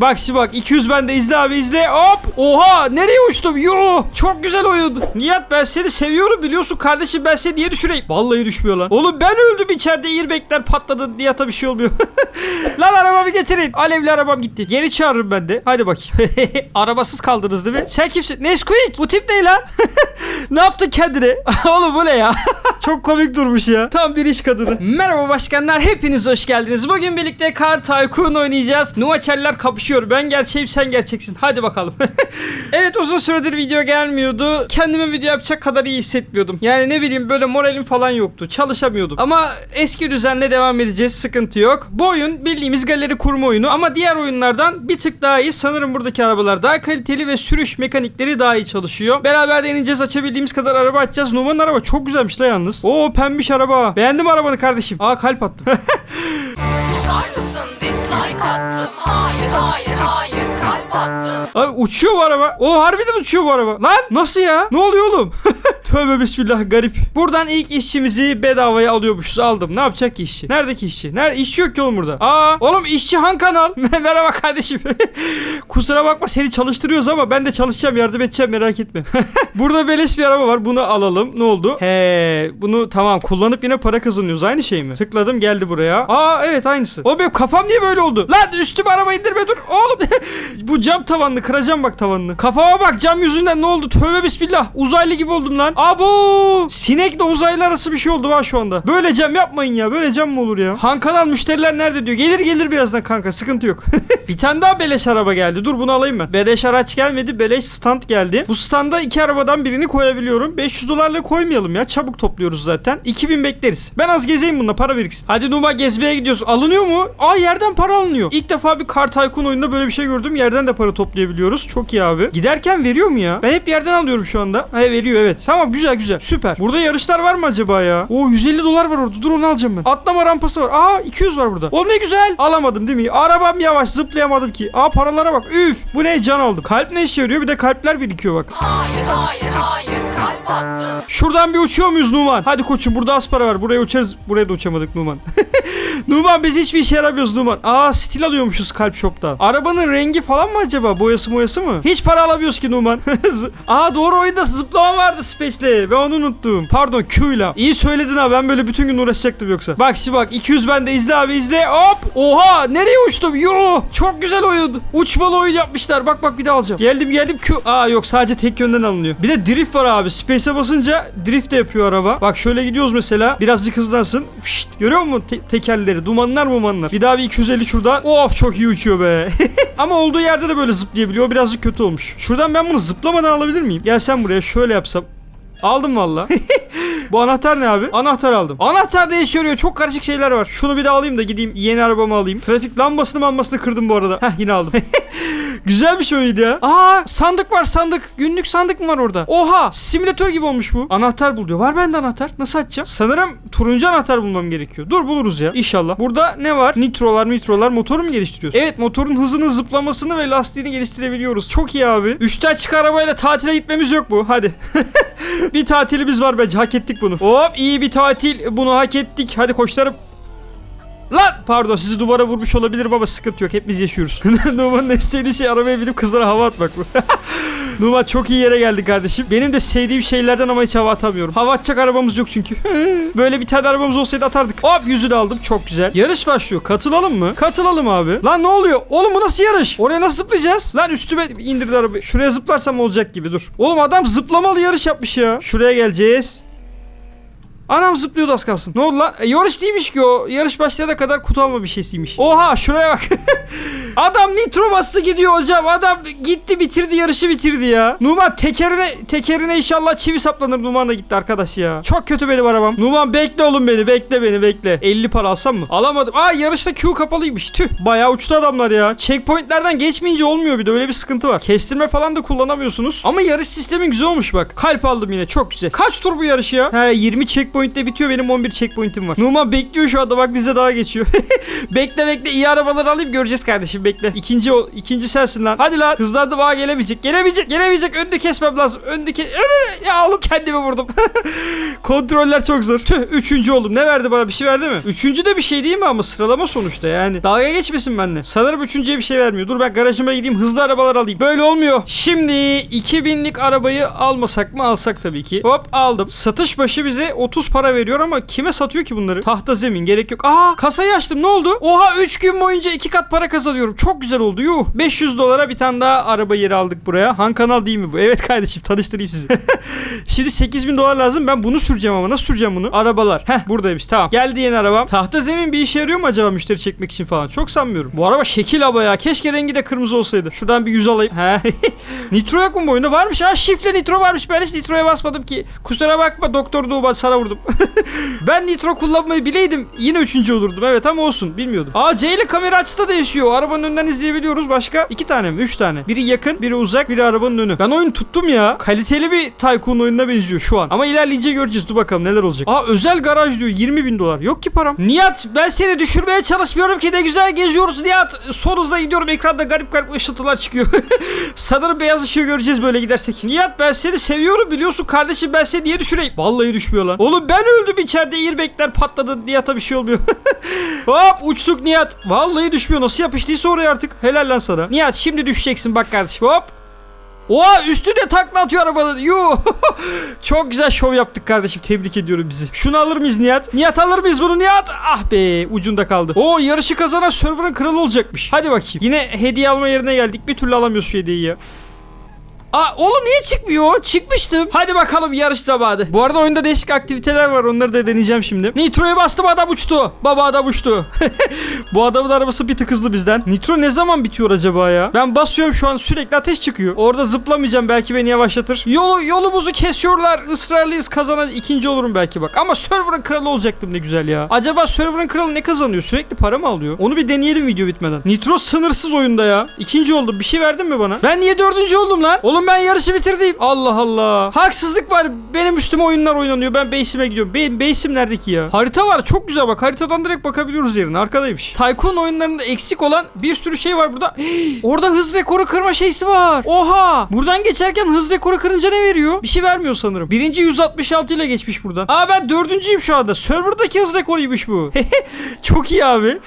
Bak şimdi bak 200 bende izle abi izle. Hop! Oha! Nereye uçtum? Yo çok güzel oyun. Nihat ben seni seviyorum biliyorsun kardeşim ben seni niye düşüreyim? Vallahi düşmüyor lan. Oğlum ben öldüm içeride airbagler patladı. Nihat'a bir şey olmuyor Lan arabamı getirin alevli arabam gitti Geri çağırırım ben de hadi bakayım Arabasız kaldınız değil mi Sen kimsin Nesquik bu tip ne lan Ne yaptın kendine Oğlum bu ne ya Çok komik durmuş ya. Tam bir iş kadını. Merhaba başkanlar hepiniz hoş geldiniz. Bugün birlikte Car Tycoon oynayacağız. Nuvaçeller kapışıyor. Ben gerçeğim sen gerçeksin. Hadi bakalım. evet uzun süredir video gelmiyordu. Kendime video yapacak kadar iyi hissetmiyordum. Yani ne bileyim böyle moralim falan yoktu. Çalışamıyordum. Ama eski düzenle devam edeceğiz. Sıkıntı yok. Bu oyun bildiğimiz galeri kurma oyunu ama diğer oyunlardan bir tık daha iyi. Sanırım buradaki arabalar daha kaliteli ve sürüş mekanikleri daha iyi çalışıyor. Beraber deneyeceğiz. Açabildiğimiz kadar araba açacağız. Numan'ın araba çok güzelmiş la yalnız. Oo pembiş araba. Beğendim arabanı kardeşim. Aa kalp attım. Susar mısın dislike attım Hayır hayır hayır kalp attım Abi uçuyor bu araba. Oğlum harbiden uçuyor bu araba. Lan nasıl ya? Ne oluyor oğlum? Tövbe bismillah garip. Buradan ilk işçimizi bedavaya alıyormuşuz. Aldım. Ne yapacak ki işçi? Neredeki işçi? Nerede? İşçi yok ki oğlum burada. Aa oğlum işçi Han kanal. Merhaba kardeşim. Kusura bakma seni çalıştırıyoruz ama ben de çalışacağım yardım edeceğim merak etme. burada beleş bir araba var. Bunu alalım. Ne oldu? He bunu tamam kullanıp yine para kazanıyoruz. Aynı şey mi? Tıkladım geldi buraya. Aa evet aynısı. O benim kafam niye böyle oldu? Lan üstüme araba indirme dur. Oğlum bu cam tavanlı kıracağım bak tavanını. Kafama bak cam yüzünden ne oldu? Tövbe bismillah. Uzaylı gibi oldum lan. Abo! Sinekle uzaylı arası bir şey oldu var şu anda. Böyle cam yapmayın ya. Böyle cam mı olur ya? Han kanal müşteriler nerede diyor. Gelir gelir birazdan kanka. Sıkıntı yok. bir tane daha beleş araba geldi. Dur bunu alayım ben. Beleş araç gelmedi. Beleş stand geldi. Bu standa iki arabadan birini koyabiliyorum. 500 dolarla koymayalım ya. Çabuk topluyoruz zaten. 2000 bekleriz. Ben az gezeyim bununla para biriksin. Hadi Numa gezmeye gidiyoruz. Alınıyor mu? Aa yerden para alınıyor. İlk defa bir Car Tycoon oyununda böyle bir şey gördüm. Yerden de para toplayabiliyoruz. Çok iyi abi. Giderken veriyor mu ya? Ben hep yerden alıyorum şu anda. He veriyor evet. Tamam güzel güzel. Süper. Burada yarışlar var mı acaba ya? Oo 150 dolar var orada. Dur onu alacağım ben. Atlama rampası var. Aa 200 var burada. O ne güzel. Alamadım değil mi? Arabam yavaş zıplayamadım ki. Aa paralara bak. Üf. Bu ne can aldım. Kalp ne işe yarıyor? Bir de kalpler birikiyor bak. Hayır hayır hayır kalp attım Şuradan bir uçuyor muyuz Numan? Hadi koçum burada az para var. Buraya uçarız. Buraya da uçamadık Numan. Numan biz hiçbir işe yaramıyoruz Numan. Aa stil alıyormuşuz kalp shop'ta. Arabanın rengi falan mı acaba? Boyası boyası mı? Hiç para alamıyoruz ki Numan. Aa doğru oyunda zıplama vardı Space'le. Ben onu unuttum. Pardon Q'yla. İyi söyledin ha ben böyle bütün gün uğraşacaktım yoksa. Bak şimdi bak 200 bende izle abi izle. Hop. Oha nereye uçtum? Yo. Çok güzel oyun. Uçmalı oyun yapmışlar. Bak bak bir daha alacağım. Geldim geldim Q. Aa yok sadece tek yönden alınıyor. Bir de drift var abi. Space'e basınca drift de yapıyor araba. Bak şöyle gidiyoruz mesela. Birazcık hızlansın. Fışt, görüyor musun te- tekerleri? Dumanlar mumanlar. Bir daha bir 250 şuradan. Of çok iyi uçuyor be. Ama olduğu yerde de böyle zıplayabiliyor. Birazcık kötü olmuş. Şuradan ben bunu zıplamadan alabilir miyim? Gel sen buraya şöyle yapsam. Aldım valla. Bu anahtar ne abi? Anahtar aldım. Anahtar değişiyor. Çok karışık şeyler var. Şunu bir de alayım da gideyim yeni arabamı alayım. Trafik lambasını lambasını kırdım bu arada. Heh yine aldım. Güzel bir şey oydu ya. Aa sandık var sandık. Günlük sandık mı var orada? Oha simülatör gibi olmuş bu. Anahtar bul diyor. Var bende anahtar. Nasıl açacağım? Sanırım turuncu anahtar bulmam gerekiyor. Dur buluruz ya. İnşallah. Burada ne var? Nitrolar mitrolar motoru mu geliştiriyoruz? Evet motorun hızını zıplamasını ve lastiğini geliştirebiliyoruz. Çok iyi abi. Üçte açık arabayla tatile gitmemiz yok mu? Hadi. bir tatilimiz var bence. Hak ettik bunu. Hop iyi bir tatil. Bunu hak ettik. Hadi koçlarım. Lan pardon sizi duvara vurmuş olabilirim ama sıkıntı yok. Hep biz yaşıyoruz. Numan'ın en sevdiği şey arabaya binip kızlara hava atmak bu. Numan çok iyi yere geldi kardeşim. Benim de sevdiğim şeylerden ama hiç hava atamıyorum. Hava atacak arabamız yok çünkü. Böyle bir tane arabamız olsaydı atardık. Hop yüzü de aldım çok güzel. Yarış başlıyor. Katılalım mı? Katılalım abi. Lan ne oluyor? Oğlum bu nasıl yarış? Oraya nasıl zıplayacağız? Lan üstüme indirdi arabayı. Şuraya zıplarsam olacak gibi dur. Oğlum adam zıplamalı yarış yapmış ya. Şuraya geleceğiz. Anam zıplıyordu az kalsın. Ne oldu lan? E, yarış değilmiş ki o. Yarış başlayana kadar kutu alma bir şeysiymiş. Oha şuraya bak. Adam nitro bastı gidiyor hocam. Adam gitti bitirdi yarışı bitirdi ya. Numan tekerine tekerine inşallah çivi saplanır. Numan da gitti arkadaş ya. Çok kötü benim arabam. Numan bekle oğlum beni. Bekle beni bekle. 50 para alsam mı? Alamadım. Aa yarışta Q kapalıymış. Tüh. Bayağı uçtu adamlar ya. Checkpointlerden geçmeyince olmuyor bir de öyle bir sıkıntı var. Kestirme falan da kullanamıyorsunuz. Ama yarış sistemi güzel olmuş bak. Kalp aldım yine çok güzel. Kaç tur bu yarış ya? He 20 checkpoint'te bitiyor. Benim 11 checkpoint'im var. Numan bekliyor şu anda bak bize daha geçiyor. bekle bekle iyi arabalar alayım göreceğiz kardeşim. Bekle. İkinci o ikinci sensin lan. Hadi lan. Hızlandım aa gelemeyecek. Gelemeyecek. Gelemeyecek. Önünü kesmem lazım. Önünü ke Önünü- Ya oğlum kendimi vurdum. Kontroller çok zor. Tüh üçüncü oldum. Ne verdi bana bir şey verdi mi? Üçüncü de bir şey değil mi ama sıralama sonuçta yani. Dalga geçmesin benimle. Sanırım üçüncüye bir şey vermiyor. Dur ben garajıma gideyim hızlı arabalar alayım. Böyle olmuyor. Şimdi 2000'lik arabayı almasak mı alsak tabii ki. Hop aldım. Satış başı bize 30 para veriyor ama kime satıyor ki bunları? Tahta zemin gerek yok. Aa kasayı açtım ne oldu? Oha 3 gün boyunca 2 kat para kazanıyorum. Çok güzel oldu yuh. 500 dolara bir tane daha araba yeri aldık buraya. Han kanal değil mi bu? Evet kardeşim tanıştırayım sizi. Şimdi 8000 dolar lazım. Ben bunu süreceğim ama nasıl süreceğim bunu? Arabalar. Heh buradaymış tamam. Geldi yeni arabam. Tahta zemin bir işe yarıyor mu acaba müşteri çekmek için falan? Çok sanmıyorum. Bu araba şekil aba ya. Keşke rengi de kırmızı olsaydı. Şuradan bir yüz alayım. He. nitro yok mu bu oyunda? Varmış. Ha şifre nitro varmış. Ben hiç nitroya basmadım ki. Kusura bakma doktor Doğu sana vurdum. ben nitro kullanmayı bileydim. Yine üçüncü olurdum. Evet ama olsun. Bilmiyordum. Aa C ile kamera açısı da değişiyor. Arabanın önünden izleyebiliyoruz. Başka iki tane mi? Üç tane. Biri yakın, biri uzak, biri arabanın önü. Ben oyunu tuttum ya. Kaliteli bir Tycoon oyununa benziyor şu an. Ama ilerleyince göreceğiz. Dur bakalım neler olacak. Aa özel garaj diyor. 20 bin dolar. Yok ki param. Nihat ben seni düşürmeye çalışmıyorum ki ne güzel geziyoruz Nihat. Son hızla gidiyorum. Ekranda garip garip ışıltılar çıkıyor. Sanırım beyaz ışığı göreceğiz böyle gidersek. Nihat ben seni seviyorum biliyorsun kardeşim ben seni niye düşüreyim? Vallahi düşmüyor lan. Oğlum ben öldüm içeride airbagler patladı. Nihat'a bir şey olmuyor. Hop uçtuk Nihat. Vallahi düşmüyor. Nasıl yapıştıysa artık. Helal lan sana. Nihat şimdi düşeceksin bak kardeşim. Hop. Oha üstüne takla atıyor arabanın. Yuh. Çok güzel şov yaptık kardeşim. Tebrik ediyorum bizi. Şunu alır mıyız Nihat? Nihat alır mıyız bunu Nihat? Ah be ucunda kaldı. Oo yarışı kazanan server'ın kralı olacakmış. Hadi bakayım. Yine hediye alma yerine geldik. Bir türlü alamıyoruz şu hediyeyi ya. Aa oğlum niye çıkmıyor? Çıkmıştım. Hadi bakalım yarış zamanı. Bu arada oyunda değişik aktiviteler var. Onları da deneyeceğim şimdi. Nitro'ya bastım adam uçtu. Baba adam uçtu. Bu adamın arabası bir tık hızlı bizden. Nitro ne zaman bitiyor acaba ya? Ben basıyorum şu an sürekli ateş çıkıyor. Orada zıplamayacağım belki beni yavaşlatır. Yolu yolumuzu kesiyorlar. Israrlıyız kazanan ikinci olurum belki bak. Ama server'ın kralı olacaktım ne güzel ya. Acaba server'ın kralı ne kazanıyor? Sürekli para mı alıyor? Onu bir deneyelim video bitmeden. Nitro sınırsız oyunda ya. İkinci oldum. Bir şey verdin mi bana? Ben niye dördüncü oldum lan? Oğlum ben yarışı bitirdim. Allah Allah. Haksızlık var. Benim üstüme oyunlar oynanıyor. Ben base'ime gidiyorum. Benim base'im nerede ki ya? Harita var. Çok güzel bak. Haritadan direkt bakabiliyoruz yerine. Arkadaymış. Tycoon oyunlarında eksik olan bir sürü şey var burada. Orada hız rekoru kırma şeysi var. Oha. Buradan geçerken hız rekoru kırınca ne veriyor? Bir şey vermiyor sanırım. Birinci 166 ile geçmiş buradan. Aa ben dördüncüyüm şu anda. Serverdaki hız rekoruymuş bu. Çok iyi abi.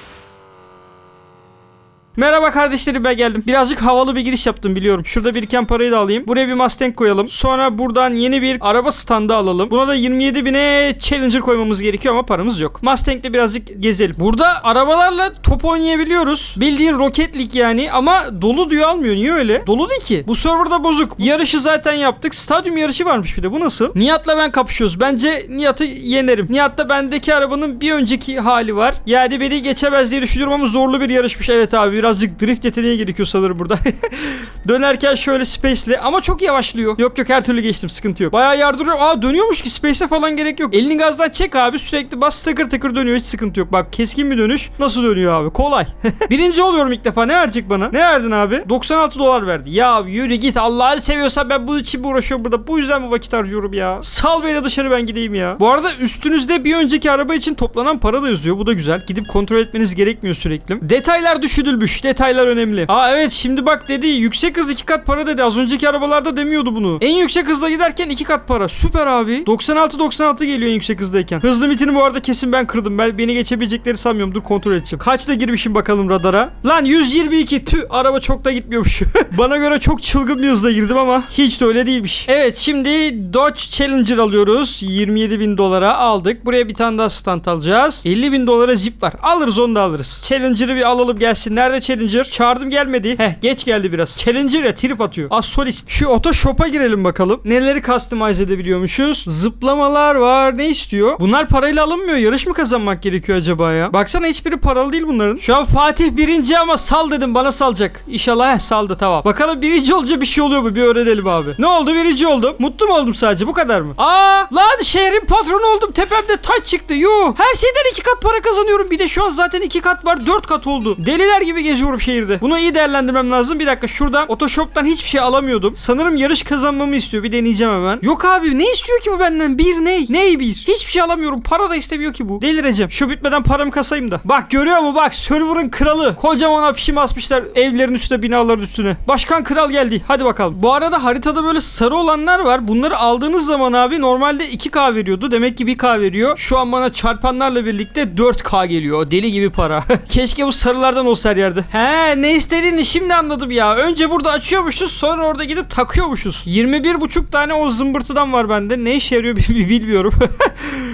Merhaba kardeşlerim ben geldim. Birazcık havalı bir giriş yaptım biliyorum. Şurada biriken parayı da alayım. Buraya bir Mustang koyalım. Sonra buradan yeni bir araba standı alalım. Buna da 27 bine Challenger koymamız gerekiyor ama paramız yok. Mustang'le birazcık gezelim. Burada arabalarla top oynayabiliyoruz. Bildiğin Rocket League yani ama dolu diyor almıyor. Niye öyle? Dolu değil ki. Bu serverda bozuk. Yarışı zaten yaptık. Stadyum yarışı varmış bir de. Bu nasıl? Nihat'la ben kapışıyoruz. Bence Nihat'ı yenerim. Nihat'ta bendeki arabanın bir önceki hali var. Yani beni geçemez diye düşünüyorum ama zorlu bir yarışmış. Evet abi birazcık drift yeteneği gerekiyor sanırım burada. Dönerken şöyle space'le ama çok yavaşlıyor. Yok yok her türlü geçtim sıkıntı yok. Bayağı yardırıyor. Aa dönüyormuş ki space'e falan gerek yok. Elini gazdan çek abi sürekli bas tıkır tıkır dönüyor hiç sıkıntı yok. Bak keskin bir dönüş. Nasıl dönüyor abi? Kolay. Birinci oluyorum ilk defa. Ne verecek bana? Ne verdin abi? 96 dolar verdi. Ya yürü git Allah'ını seviyorsan ben bunun için uğraşıyorum burada? Bu yüzden mi vakit harcıyorum ya? Sal beni dışarı ben gideyim ya. Bu arada üstünüzde bir önceki araba için toplanan para da yazıyor. Bu da güzel. Gidip kontrol etmeniz gerekmiyor sürekli. Detaylar düşürülmüş. Detaylar önemli. Aa evet şimdi bak dedi yüksek hız iki kat para dedi. Az önceki arabalarda demiyordu bunu. En yüksek hızla giderken iki kat para. Süper abi. 96-96 geliyor en yüksek hızdayken. Hız limitini bu arada kesin ben kırdım. Ben beni geçebilecekleri sanmıyorum. Dur kontrol edeceğim. Kaçta girmişim bakalım radara. Lan 122. Tüh araba çok da gitmiyormuş. Bana göre çok çılgın bir hızla girdim ama hiç de öyle değilmiş. Evet şimdi Dodge Challenger alıyoruz. 27 bin dolara aldık. Buraya bir tane daha stand alacağız. 50 bin dolara Jeep var. Alırız onu da alırız. Challenger'ı bir alalım gelsin. Nerede Challenger? Çağırdım gelmedi. Heh geç geldi biraz. Challenger ya trip atıyor. Az solist. Şu oto shop'a girelim bakalım. Neleri customize edebiliyormuşuz? Zıplamalar var. Ne istiyor? Bunlar parayla alınmıyor. Yarış mı kazanmak gerekiyor acaba ya? Baksana hiçbiri paralı değil bunların. Şu an Fatih birinci ama sal dedim bana salacak. İnşallah heh, saldı tamam. Bakalım birinci olunca bir şey oluyor mu? Bir öğrenelim abi. Ne oldu birinci oldum. Mutlu mu oldum sadece bu kadar mı? Aa lan şehrin patronu oldum. Tepemde taç çıktı. Yuh. Her şeyden iki kat para kazanıyorum. Bir de şu an zaten iki kat var. Dört kat oldu. Deliler gibi geziyorum şehirde. Bunu iyi değerlendirmem lazım. Bir dakika şuradan otoshop'tan hiçbir şey alamıyordum. Sanırım yarış kazanmamı istiyor. Bir deneyeceğim hemen. Yok abi ne istiyor ki bu benden? Bir ney? Ney bir? Hiçbir şey alamıyorum. Para da istemiyor ki bu. Delireceğim. Şu bitmeden paramı kasayım da. Bak görüyor mu bak server'ın kralı. Kocaman afişimi asmışlar evlerin üstüne binaların üstüne. Başkan kral geldi. Hadi bakalım. Bu arada haritada böyle sarı olanlar var. Bunları aldığınız zaman abi normalde 2K veriyordu. Demek ki 1K veriyor. Şu an bana çarpanlarla birlikte 4K geliyor. Deli gibi para. Keşke bu sarılardan olsa her yerde. He ne istediğini şimdi anladım ya. Önce burada açıyormuşuz sonra orada gidip takıyormuşuz. 21,5 tane o zımbırtıdan var bende. Ne işe yarıyor bil- bilmiyorum.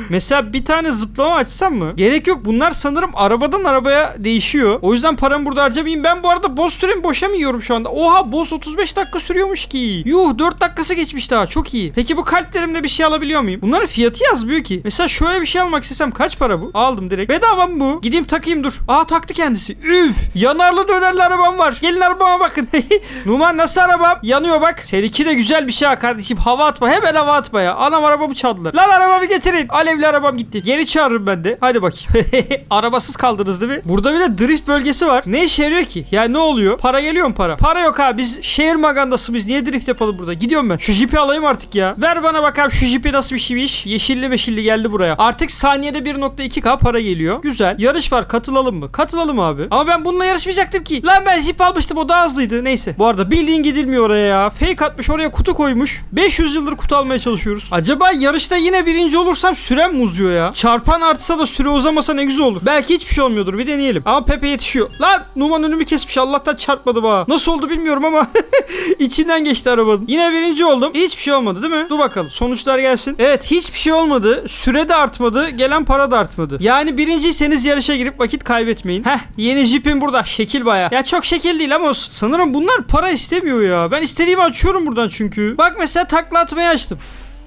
Mesela bir tane zıplama açsam mı? Gerek yok. Bunlar sanırım arabadan arabaya değişiyor. O yüzden paramı burada harcamayayım. Ben bu arada boss süremi boşa mı yiyorum şu anda? Oha boss 35 dakika sürüyormuş ki. Yuh 4 dakikası geçmiş daha. Çok iyi. Peki bu kalplerimde bir şey alabiliyor muyum? Bunların fiyatı yazmıyor ki. Mesela şöyle bir şey almak istesem kaç para bu? Aldım direkt. Bedava mı bu? Gideyim takayım dur. Aa taktı kendisi. Üf. Yanarlı dönerli arabam var. Gelin arabama bakın. Numan nasıl arabam? Yanıyor bak. Seninki de güzel bir şey ha kardeşim. Hava atma. Hemen hava atma ya. Anam arabamı çaldılar. Lan arabamı getirin. Alevli arabam gitti. Geri çağırırım ben de. Hadi bakayım. Arabasız kaldınız değil mi? Burada bir de drift bölgesi var. Ne işe yarıyor ki? Ya ne oluyor? Para geliyor mu para? Para yok abi. Biz şehir magandası biz. Niye drift yapalım burada? Gidiyorum ben. Şu jipi alayım artık ya. Ver bana bakalım şu jipi nasıl bir şeymiş. Yeşilli meşilli geldi buraya. Artık saniyede 1.2k para geliyor. Güzel. Yarış var. Katılalım mı? Katılalım abi. Ama ben bununla yarışmayacaktım ki. Lan ben jip almıştım. O daha hızlıydı. Neyse. Bu arada bildiğin gidilmiyor oraya ya. Fake atmış. Oraya kutu koymuş. 500 yıldır kutu almaya çalışıyoruz. Acaba yarışta yine birinci olursam sürem mi ya? Çarpan artsa da süre uzamasa ne güzel olur. Belki hiçbir şey olmuyordur. Bir deneyelim. Ama Pepe yetişiyor. Lan Numan önümü kesmiş. Allah'tan çarpmadı bana. Nasıl oldu bilmiyorum ama içinden geçti arabanın. Yine birinci oldum. Hiçbir şey olmadı değil mi? Dur bakalım. Sonuçlar gelsin. Evet hiçbir şey olmadı. Süre de artmadı. Gelen para da artmadı. Yani birinciyseniz yarışa girip vakit kaybetmeyin. Heh yeni jipim burada. Şekil baya. Ya çok şekil değil ama sanırım bunlar para istemiyor ya. Ben istediğimi açıyorum buradan çünkü. Bak mesela takla atmayı açtım.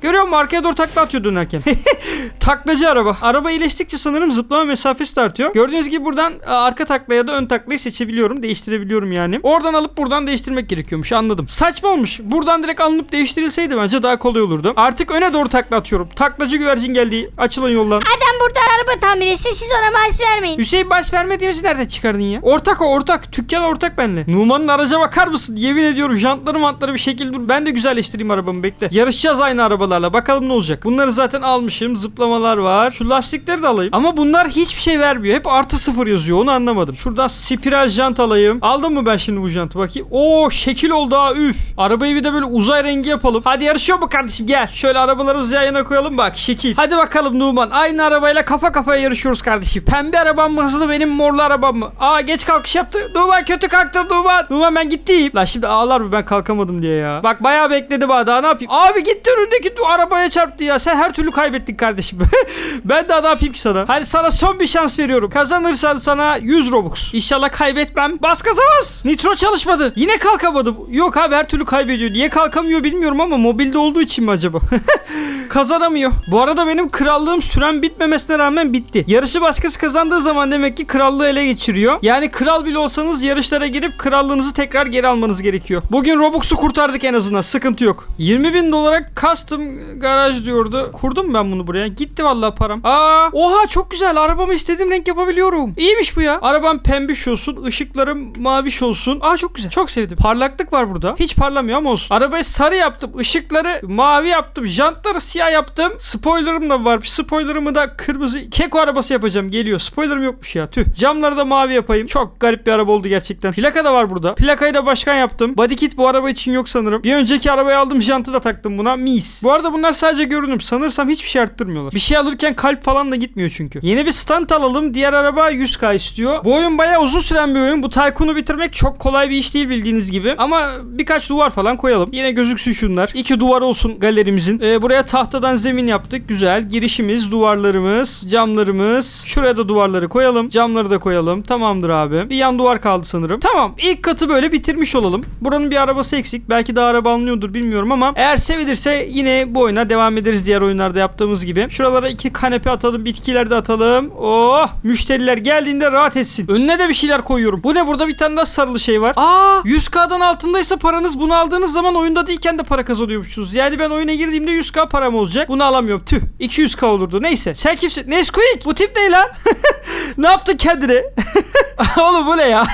Görüyor musun arkaya doğru takla atıyor dönerken. Taklacı araba. Araba iyileştikçe sanırım zıplama mesafesi de artıyor. Gördüğünüz gibi buradan e, arka takla ya da ön taklayı seçebiliyorum. Değiştirebiliyorum yani. Oradan alıp buradan değiştirmek gerekiyormuş anladım. Saçma olmuş. Buradan direkt alınıp değiştirilseydi bence daha kolay olurdu. Artık öne doğru takla atıyorum. Taklacı güvercin geldi. Açılın yoldan. Adam burada araba tamir etsin siz ona maaş vermeyin. Hüseyin baş vermediğimizi nereden çıkardın ya? Ortak o ortak. Dükkan ortak benimle. Numan'ın araca bakar mısın? Yemin ediyorum jantları mantları bir şekil dur. Ben de güzelleştireyim arabamı bekle. Yarışacağız aynı arabalarla. Bakalım ne olacak. Bunları zaten almışım. Zıplamalar var. Şu lastikleri de alayım. Ama bunlar hiçbir şey vermiyor. Hep artı sıfır yazıyor. Onu anlamadım. Şuradan spiral jant alayım. Aldım mı ben şimdi bu jantı? Bakayım. Oo şekil oldu ha üf. Arabayı bir de böyle uzay rengi yapalım. Hadi yarışıyor mu kardeşim? Gel. Şöyle arabalarımızı yan yana koyalım bak. Şekil. Hadi bakalım Numan. Aynı arabayla kafa kafaya yarışıyoruz kardeşim. Pembe arabam mı hızlı benim morlu arabam mı? Aa geç kalkış yaptı. Numan kötü kalktı Numan. Numan ben gittim. Lan şimdi ağlar mı ben kalkamadım diye ya. Bak bayağı bekledi bana daha ne yapayım? Abi gitti önündeki arabaya çarptı ya. Sen her türlü kaybettin kardeşim. ben daha ne yapayım ki sana? Hadi sana son bir şans veriyorum. Kazanırsan sana 100 Robux. İnşallah kaybetmem. Bas gaza. Nitro çalışmadı. Yine kalkamadı. Yok abi her türlü kaybediyor. Niye kalkamıyor bilmiyorum ama mobilde olduğu için mi acaba? Kazanamıyor. Bu arada benim krallığım süren bitmemesine rağmen bitti. Yarışı başkası kazandığı zaman demek ki krallığı ele geçiriyor. Yani kral bile olsanız yarışlara girip krallığınızı tekrar geri almanız gerekiyor. Bugün Robux'u kurtardık en azından. Sıkıntı yok. 20 bin dolara custom garaj diyordu. Kurdum ben bunu buraya. Gitti vallahi param. Aa, oha çok güzel. Arabamı istediğim renk yapabiliyorum. İyiymiş bu ya. Arabam pembiş olsun. ışıklarım maviş olsun. Aa çok güzel. Çok sevdim. Parlaklık var burada. Hiç parlamıyor ama olsun. Arabayı sarı yaptım. Işıkları mavi yaptım. Jantları siyah yaptım. Spoilerım da var. Spoilerımı da kırmızı. Keko arabası yapacağım. Geliyor. Spoilerım yokmuş ya. Tüh. Camları da mavi yapayım. Çok garip bir araba oldu gerçekten. Plaka da var burada. Plakayı da başkan yaptım. Body kit bu araba için yok sanırım. Bir önceki arabayı aldım. Jantı da taktım buna. Mis. Bu arada bunlar sadece görünüm. Sanırsam hiçbir şey arttırmıyorlar. Bir şey alırken kalp falan da gitmiyor çünkü. Yeni bir stand alalım. Diğer araba 100k istiyor. Bu oyun bayağı uzun süren bir oyun. Bu Tycoon'u bitirmek çok kolay bir iş değil bildiğiniz gibi. Ama birkaç duvar falan koyalım. Yine gözüksün şunlar. İki duvar olsun galerimizin. Ee, buraya tahtadan zemin yaptık. Güzel. Girişimiz, duvarlarımız, camlarımız. Şuraya da duvarları koyalım. Camları da koyalım. Tamamdır abi. Bir yan duvar kaldı sanırım. Tamam. İlk katı böyle bitirmiş olalım. Buranın bir arabası eksik. Belki daha araba alınıyordur bilmiyorum ama eğer sevilirse yine bu oyuna devam ederiz diğer oyunlarda yaptığımız gibi. Şuralara iki kanepe atalım. Bitkiler de atalım. Oh! Müşteriler geldiğinde rahat etsin. Önüne de bir şeyler koyuyorum. Bu ne? Burada bir tane daha sarılı şey var. Aa! 100k'dan altındaysa paranız bunu aldığınız zaman oyunda değilken de para kazanıyormuşsunuz. Yani ben oyuna girdiğimde 100k param olacak. Bunu alamıyorum. Tüh. 200k olurdu. Neyse. Sen kimsin? Nesquik. Bu tip ne lan? ne yaptın kendine? Oğlum bu ne ya?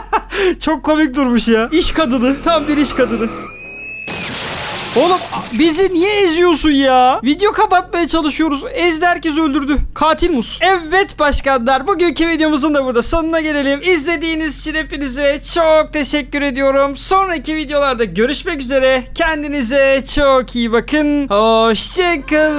Çok komik durmuş ya. İş kadını. Tam bir iş kadını. Oğlum bizi niye eziyorsun ya? Video kapatmaya çalışıyoruz. Ezdi herkes öldürdü. Katil mus. Evet başkanlar bugünkü videomuzun da burada sonuna gelelim. İzlediğiniz için hepinize çok teşekkür ediyorum. Sonraki videolarda görüşmek üzere. Kendinize çok iyi bakın. Hoşçakalın.